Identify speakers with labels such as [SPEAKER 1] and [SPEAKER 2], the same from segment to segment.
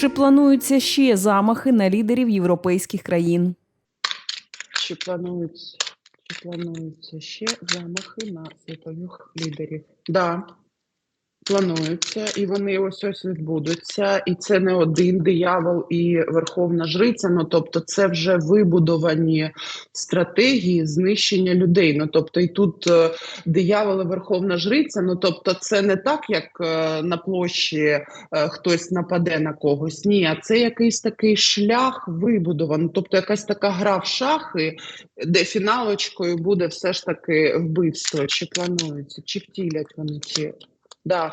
[SPEAKER 1] Чи плануються ще замахи на лідерів європейських країн?
[SPEAKER 2] Чи плануються, чи плануються ще замахи на світових лідерів? Да, плануються, і вони ось ось відбудуться. І це не один диявол і верховна жриця. Ну тобто, це вже вибудовані стратегії знищення людей. Ну тобто, і тут е, диявол і верховна жриця. Ну тобто, це не так, як е, на площі е, хтось нападе на когось. Ні, а це якийсь такий шлях вибудований. Тобто, якась така гра в шахи, де фіналочкою буде все ж таки вбивство. Чи планується, чи втілять вони ці. Да.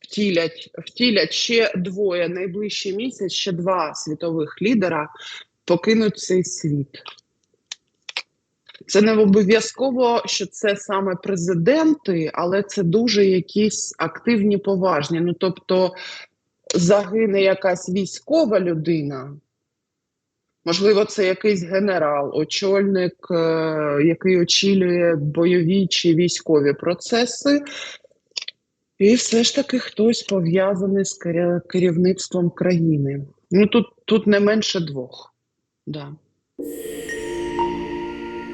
[SPEAKER 2] Втілять, втілять ще двоє найближчий місяць, ще два світових лідера покинуть цей світ. Це не обов'язково, що це саме президенти, але це дуже якісь активні, поважні. Ну тобто загине якась військова людина. Можливо, це якийсь генерал, очільник, е, який очолює бойові чи військові процеси. І все ж таки хтось пов'язаний з керівництвом країни. Ну тут, тут не менше двох. Да.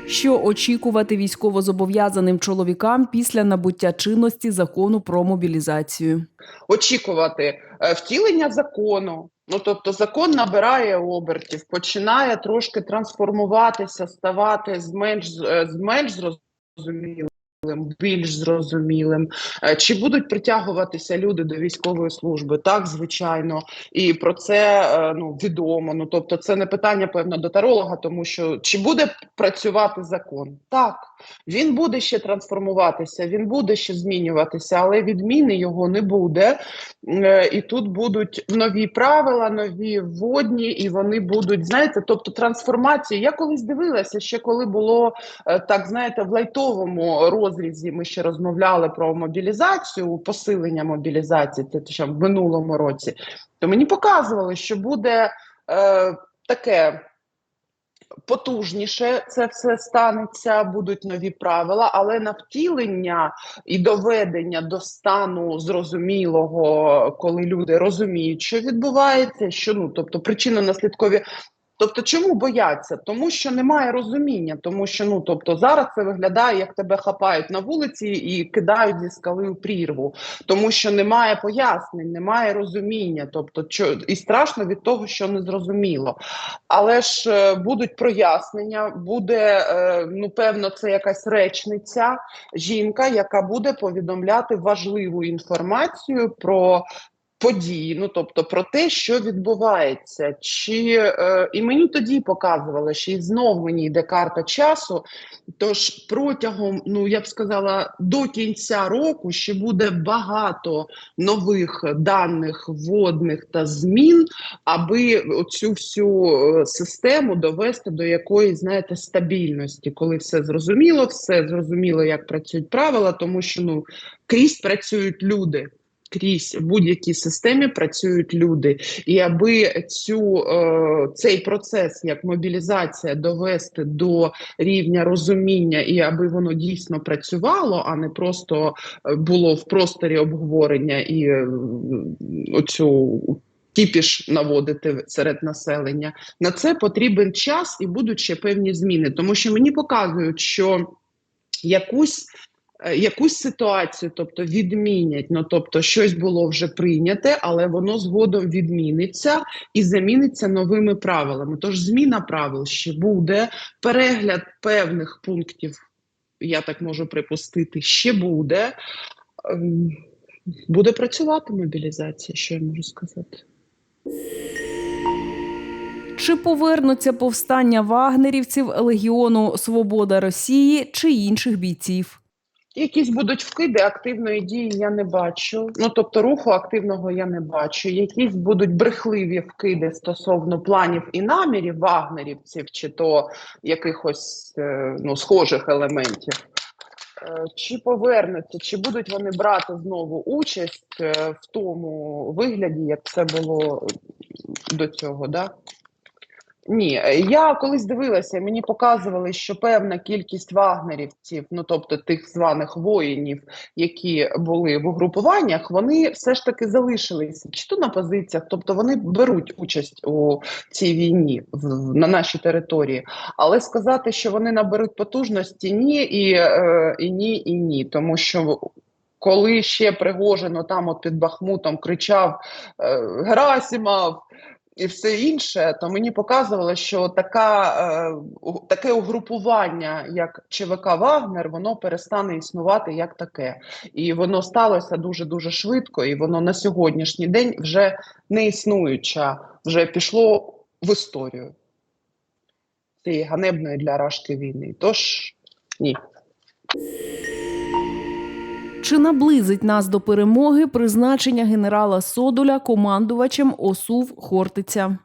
[SPEAKER 1] Що очікувати військовозобов'язаним чоловікам після набуття чинності закону про мобілізацію?
[SPEAKER 2] Очікувати е, втілення закону. Ну тобто закон набирає обертів, починає трошки трансформуватися, ставати з менш е, з менш зрозумілим. Більш зрозумілим, Е, чи будуть притягуватися люди до військової служби? Так, звичайно, і про це е, ну відомо. Ну тобто, це не питання певно до таролога, тому що чи буде працювати закон? Так, він буде ще трансформуватися, він буде ще змінюватися, але відміни його не буде. Е, І тут будуть нові правила, нові вводні, і вони будуть, знаєте, тобто трансформації. Я колись дивилася ще коли було так, знаєте, в лайтовому розрізі. Ми ще розмовляли про мобілізацію, посилення мобілізації, це ще в минулому році. То мені показували, що буде е, таке. Потужніше це все станеться, будуть нові правила, але на втілення і доведення до стану зрозумілого, коли люди розуміють, що відбувається, що ну тобто причинно-наслідкові. Тобто, чому бояться? Тому що немає розуміння, тому що ну тобто зараз це виглядає, як тебе хапають на вулиці і кидають зі скали у прірву, тому що немає пояснень, немає розуміння. Тобто, що і страшно від того, що не зрозуміло. Але ж е, будуть прояснення, буде е, ну певно, це якась речниця, жінка, яка буде повідомляти важливу інформацію про. Події, ну тобто про те, що відбувається, чи е, і мені тоді показували, що і знов мені йде карта часу. Тож протягом, ну я б сказала, до кінця року ще буде багато нових даних вводних та змін, аби цю всю е, систему довести до якоїсь, знаєте, стабільності, коли все зрозуміло, все зрозуміло, як працюють правила, тому що ну крізь працюють люди. Крізь будь-якій системі працюють люди, і аби цю е, цей процес як мобілізація довести до рівня розуміння, і аби воно дійсно працювало, а не просто е, було в просторі обговорення і е, оцю кіпіш наводити серед населення. На це потрібен час і будуть ще певні зміни, тому що мені показують, що якусь якусь ситуацію, тобто відмінять, ну тобто щось було вже прийняте, але воно згодом відміниться і заміниться новими правилами. Тож зміна правил ще буде, перегляд певних пунктів, я так можу припустити, ще буде. Ем, Буде працювати мобілізація, що я можу сказати.
[SPEAKER 1] Чи повернуться повстання вагнерівців Легіону Свобода Росії чи інших бійців?
[SPEAKER 2] Якісь будуть вкиди активної дії я не бачу. Ну тобто руху активного я не бачу. Якісь будуть брехливі вкиди стосовно планів і намірів вагнерівців, чи то якихось е, ну, схожих елементів. Е, Чи повернуться, чи будуть вони брати знову участь е, в тому вигляді, як це було до цього, да? Ні, е, я колись дивилася, мені показували, що певна кількість вагнерівців, ну тобто тих званих воїнів, які були в угрупуваннях, вони все ж таки залишилися чи то на позиціях, тобто вони беруть участь у цій війні в, на нашій території. Але сказати, що вони наберуть потужності, ні, і, е, і ні, і ні, тому що. Коли ще Пригожин там от під Бахмутом кричав е, Герасимов, і все інше, то мені показувало, що така, е, таке угрупування, як ЧВК Вагнер, воно перестане існувати як таке. І воно сталося дуже дуже швидко, і воно на сьогоднішній день вже не існуюча, вже пішло в історію цієї ганебної для Рашки війни. Тож ні.
[SPEAKER 1] Чи наблизить нас до перемоги призначення генерала Содоля командувачем ОСУВ Хортиця?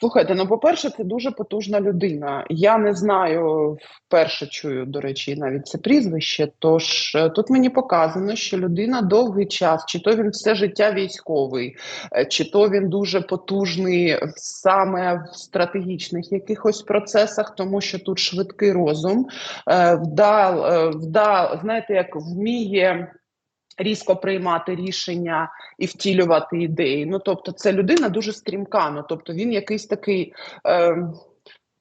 [SPEAKER 2] Слухайте, ну по-перше, це дуже потужна людина. Я не знаю, вперше чую, до речі, навіть це прізвище. Тож е, тут мені показано, що людина довгий час, чи то він все життя військовий, е, чи то він дуже потужний саме в стратегічних якихось процесах, тому що тут швидкий розум, е, вдал, вдал, знаєте, як вміє. Різко приймати рішення і втілювати ідеї. Ну тобто, це людина дуже стрімка. Ну тобто, він якийсь такий. Е,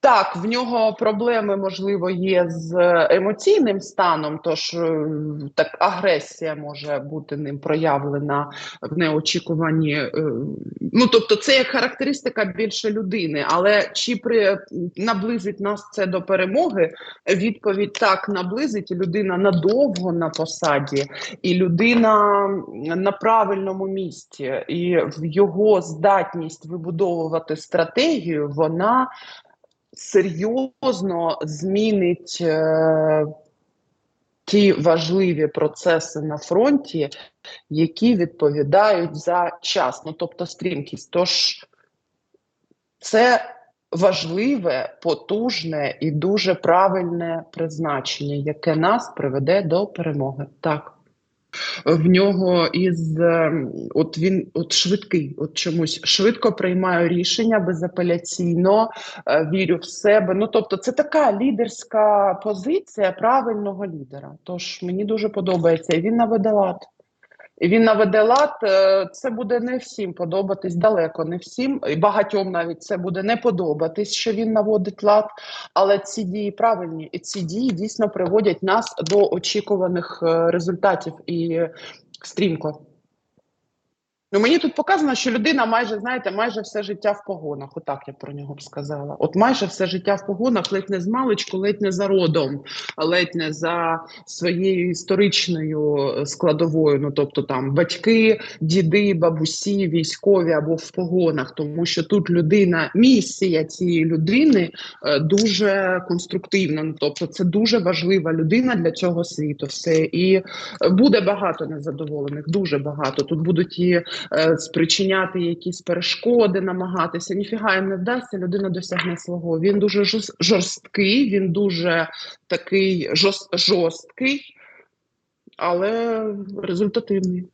[SPEAKER 2] так, в нього проблеми можливо є з емоційним станом, тож е, так агресія може бути ним проявлена в неочікуванні. е, Ну тобто, це як характеристика більше людини. Але чи при наблизить нас це до перемоги? Відповідь так наблизить людина надовго на посаді, і людина на правильному місці, і його здатність вибудовувати стратегію, вона серйозно змінить е, ті важливі процеси на фронті, які відповідають за час, ну тобто стрімкість. Тож це важливе, потужне і дуже правильне призначення, яке нас приведе до перемоги. Так. В нього із ем, от він от швидкий, от чомусь швидко приймаю рішення безапеляційно, е, вірю в себе. Ну тобто, це така лідерська позиція правильного лідера. Тож мені дуже подобається. Він наведе лад. Він наведе лад. е, Це буде не всім подобатись, далеко не всім. І багатьом навіть це буде не подобатись, що він наводить лад. Але ці дії правильні, і ці дії дійсно приводять нас до очікуваних е, результатів і стрімко. Ну, мені тут показано, що людина майже, знаєте, майже все життя в погонах. Отак я про нього б сказала. От майже все життя в погонах, ледь не з маличку, ледь не за родом, ледь не за своєю історичною е, складовою. Ну, тобто там батьки, діди, бабусі, військові або в погонах, тому що тут людина, місія цієї людини е, дуже конструктивна. Ну, тобто, це дуже важлива людина для цього світу. Все і е, буде багато незадоволених, дуже багато. Тут будуть і спричиняти якісь перешкоди, намагатися. Ніфіга їм не вдасться, людина досягне свого. Він дуже жорсткий, він дуже такий жорсткий, але результативний.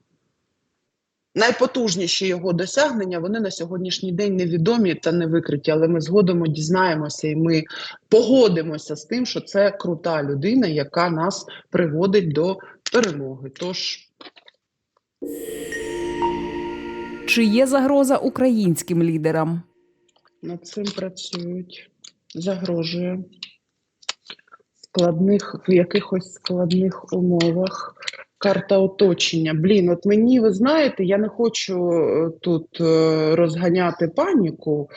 [SPEAKER 2] Найпотужніші його досягнення вони на сьогоднішній день невідомі та не викриті, але ми згодом дізнаємося і ми погодимося з тим, що це крута людина, яка нас приводить до перемоги. Тож
[SPEAKER 1] Чи є загроза українським лідерам?
[SPEAKER 2] Над цим працюють, загрожує складних в якихось складних умовах. Карта оточення. Блін, от мені ви знаєте, я не хочу е, тут е, розганяти паніку,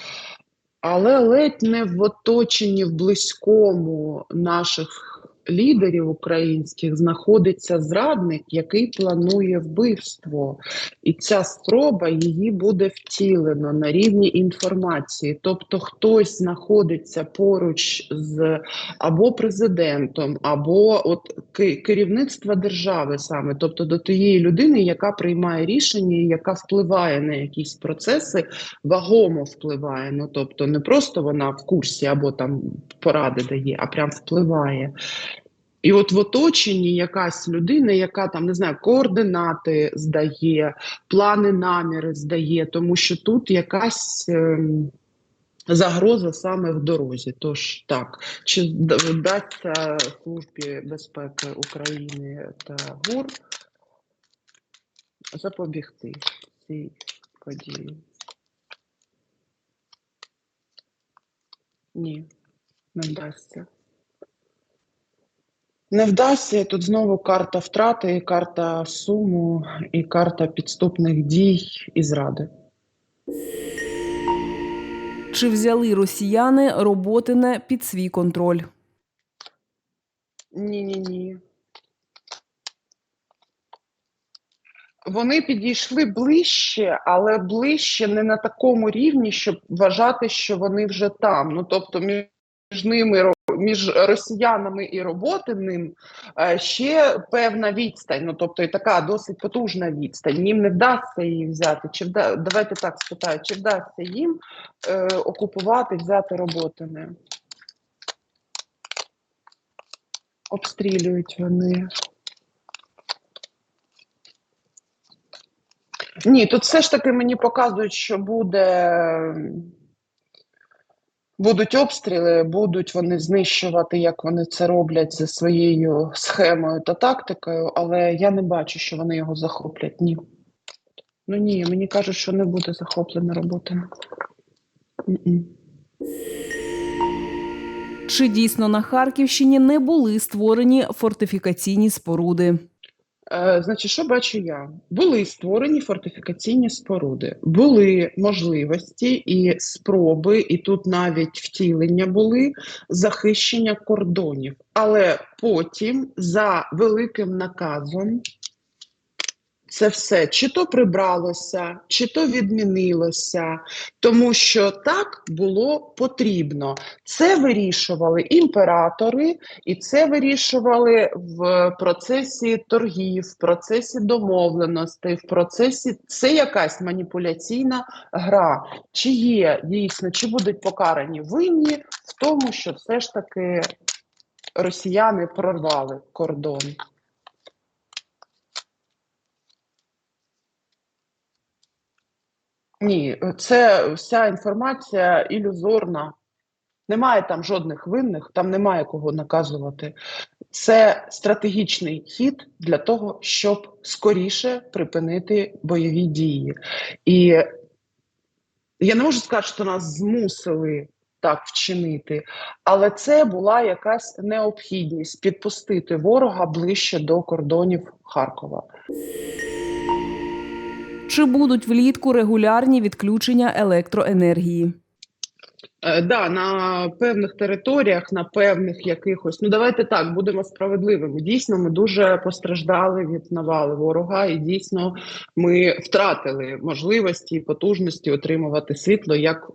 [SPEAKER 2] але ледь не в оточенні в близькому наших лідерів українських знаходиться зрадник, який планує вбивство. І ця спроба її буде втілено на рівні інформації. Тобто хтось знаходиться поруч з або президентом, або от керівництва держави саме, тобто до тієї людини, яка приймає рішення, яка впливає на якісь процеси, вагомо впливає. Ну тобто не просто вона в курсі або там поради дає, а прям впливає. І от в оточенні якась людина, яка там не знаю, координати здає, плани, наміри здає, тому що тут якась ем, загроза саме в дорозі. Тож так, чи вдасться Службі безпеки України та ГУР запобігти цій події? Ні, не вдасться. Не вдасться. Тут знову карта втрати, і карта суму, і карта підступних дій і зради.
[SPEAKER 1] Чи взяли росіяни роботине під свій контроль?
[SPEAKER 2] Ні, ні, ні. Вони підійшли ближче, але ближче не на такому рівні, щоб вважати, що вони вже там. Ну тобто, між ними між росіянами і роботиним е, ще певна відстань. Ну тобто, і така досить потужна відстань. Їм не вдасться її взяти. Чи вда... давайте так спитаю, чи вдасться їм е, окупувати, взяти роботини? Обстрілюють вони. Ні, тут все ж таки мені показують, що буде. Будуть обстріли, будуть вони знищувати, як вони це роблять за своєю схемою та тактикою, але я не бачу, що вони його захоплять. Ні. Ну ні, мені кажуть, що не буде захоплена робота.
[SPEAKER 1] Чи дійсно на Харківщині не були створені фортифікаційні споруди?
[SPEAKER 2] Е, значить, що бачу я? Були створені фортифікаційні споруди, були можливості і спроби, і тут навіть втілення були захищення кордонів. Але потім, за великим наказом, це все чи то прибралося, чи то відмінилося, тому що так було потрібно. Це вирішували імператори, і це вирішували в процесі торгів, в процесі домовленостей, в процесі це якась маніпуляційна гра. Чи є дійсно, чи будуть покарані винні в тому, що все ж таки росіяни прорвали кордон? Ні, це вся інформація ілюзорна. Немає там жодних винних, там немає кого наказувати. Це стратегічний хід для того, щоб скоріше припинити бойові дії. І я не можу сказати, що нас змусили так вчинити, але це була якась необхідність підпустити ворога ближче до кордонів Харкова.
[SPEAKER 1] Чи будуть влітку регулярні відключення електроенергії?
[SPEAKER 2] Е, да, на певних територіях, на певних якихось, ну давайте так, будемо справедливими. Дійсно, ми дуже постраждали від навали ворога, і дійсно ми втратили можливості і потужності отримувати світло як,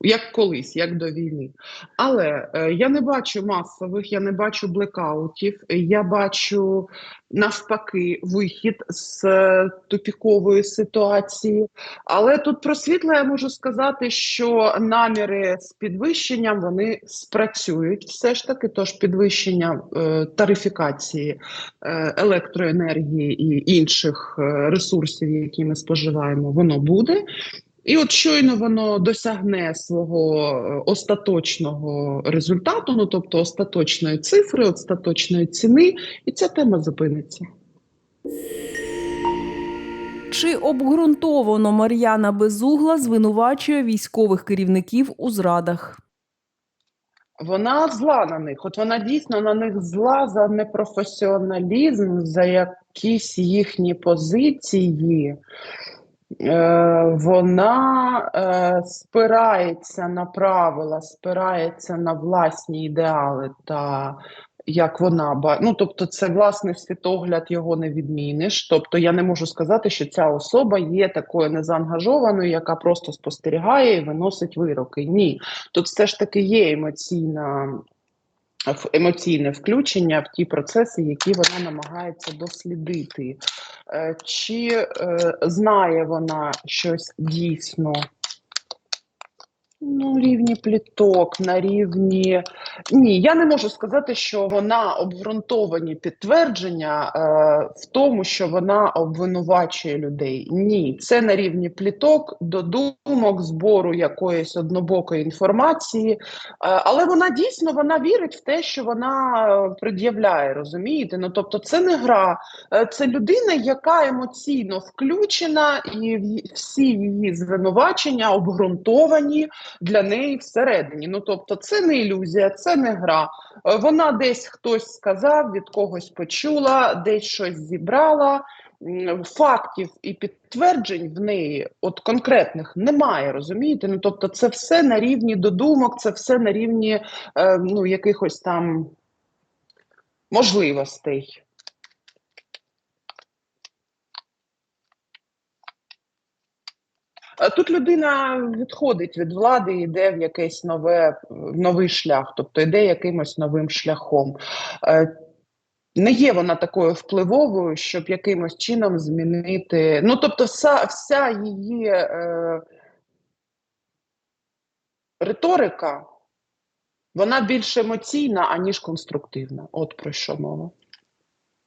[SPEAKER 2] як колись, як до війни. Але е, я не бачу масових, я не бачу блекаутів, я бачу навпаки вихід з е, тупікової ситуації. Але тут про світло я можу сказати, що наміри з підвищенням вони спрацюють все ж таки. Тож підвищення е, тарифікації е, електроенергії і інших е, ресурсів, які ми споживаємо, воно буде. І от щойно воно досягне свого е, остаточного результату, ну тобто остаточної цифри, остаточної ціни, і ця тема зупиниться.
[SPEAKER 1] Чи обґрунтовано Мар'яна Безугла звинувачує військових керівників у зрадах?
[SPEAKER 2] Вона зла на них. От вона дійсно на них зла за непрофесіоналізм, за якісь їхні позиції. Е, вона е, спирається на правила, спирається на власні ідеали та як вона ну тобто, це власний світогляд його не відміниш. Тобто, я не можу сказати, що ця особа є такою незаангажованою, яка просто спостерігає і виносить вироки. Ні, тут все ж таки є емоційна. Емоційне включення в ті процеси, які вона намагається дослідити. Е, Чи е, знає вона щось дійсно Ну, рівні пліток, на рівні. Ні, я не можу сказати, що вона обґрунтовані підтвердження е, в тому, що вона обвинувачує людей. Ні, це на рівні пліток, додумок, збору якоїсь однобокої інформації. Е, але вона дійсно вона вірить в те, що вона е, пред'являє, розумієте? Ну тобто, це не гра, Е, це людина, яка емоційно включена, і всі її звинувачення обґрунтовані для неї всередині. Ну тобто, це не ілюзія, це не гра. Е, Вона десь хтось сказав, від когось почула, десь щось зібрала. Фактів і підтверджень в неї, от конкретних, немає, розумієте? Ну тобто, це все на рівні додумок, це все на рівні е, ну, якихось там можливостей. Тут людина відходить від влади, йде в якийсь нове, новий шлях, тобто йде якимось новим шляхом. Е, Не є вона такою впливовою, щоб якимось чином змінити. Ну, тобто, вся, вся її е, риторика, вона більш емоційна, аніж конструктивна. От про що мова.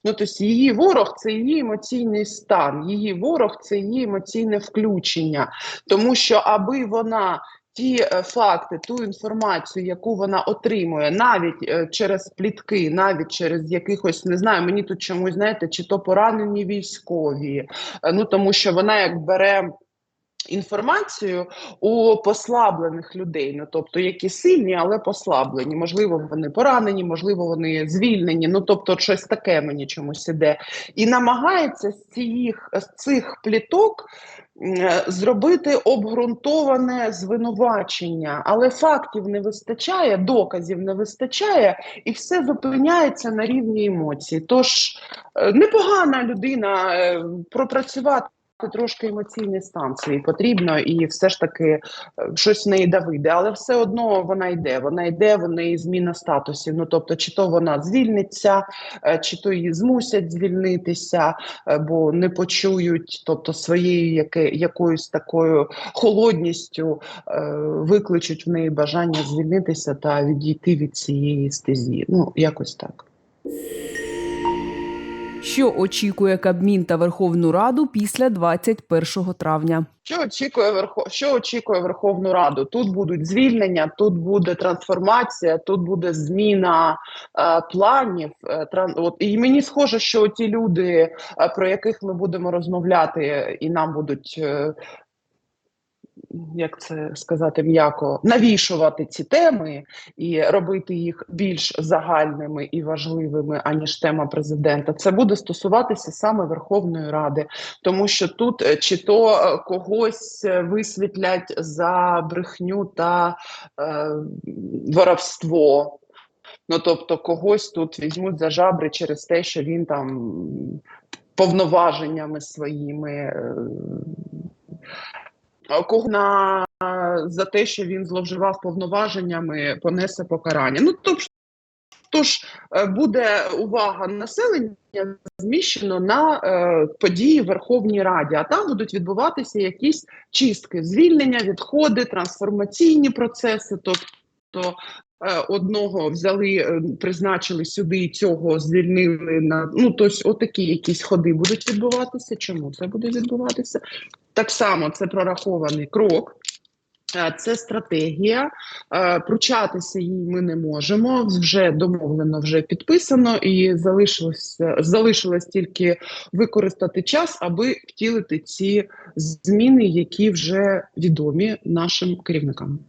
[SPEAKER 2] Ну, тобто її ворог це її емоційний стан, її ворог це її емоційне включення. Тому що, аби вона ті е, факти, ту інформацію, яку вона отримує, навіть е, через плітки, навіть через якихось, не знаю, мені тут чомусь, знаєте, чи то поранені військові, е, ну тому що вона як бере. Інформацію у послаблених людей, ну тобто які сильні, але послаблені. Можливо, вони поранені, можливо, вони звільнені. Ну тобто, щось таке мені чомусь іде, і намагається з цих, з цих пліток е, зробити обґрунтоване звинувачення, але фактів не вистачає, доказів не вистачає, і все зупиняється на рівні емоцій. Тож е, непогана людина е, пропрацювати. Трошки емоційний стан свій потрібно, і все ж таки е, щось в неї да вийде, але все одно вона йде. Вона йде, в неї зміна статусів. Ну тобто, чи то вона звільниться, е, чи то її змусять звільнитися, е, бо не почують, тобто своєю яке, якоюсь такою холодністю викличуть в неї бажання звільнитися та відійти від цієї стезі. Ну якось так.
[SPEAKER 1] Що очікує Кабмін та Верховну Раду після 21 травня?
[SPEAKER 2] Що очікує Верхов... що очікує Верховну Раду? Тут будуть звільнення, тут буде трансформація, тут буде зміна е, планів. Е, тран... От і мені схоже, що ті люди, е, про яких ми будемо розмовляти, і нам будуть. Е, як це сказати м'яко, навішувати ці теми і робити їх більш загальними і важливими, аніж тема президента. Це буде стосуватися саме Верховної Ради, тому що тут е, чи то е, когось е, висвітлять за брехню та е, воровство. Ну тобто, когось тут візьмуть за жабри через те, що він там повноваженнями своїми. Кого на за те, що він зловживав повноваженнями, понесе покарання. Ну тобто, тож е, буде увага населення зміщено на е, події в Верховній Раді, а там будуть відбуватися якісь чистки, звільнення, відходи, трансформаційні процеси. Тобто одного взяли, е, призначили сюди, цього звільнили на ну тобто, отакі якісь ходи будуть відбуватися. Чому це буде відбуватися? Так само це прорахований крок. Е, Це стратегія. Е, Пручатися їй ми не можемо. Вже домовлено, вже підписано, і залишилось, залишилось тільки використати час, аби втілити ці зміни, які вже відомі нашим керівникам.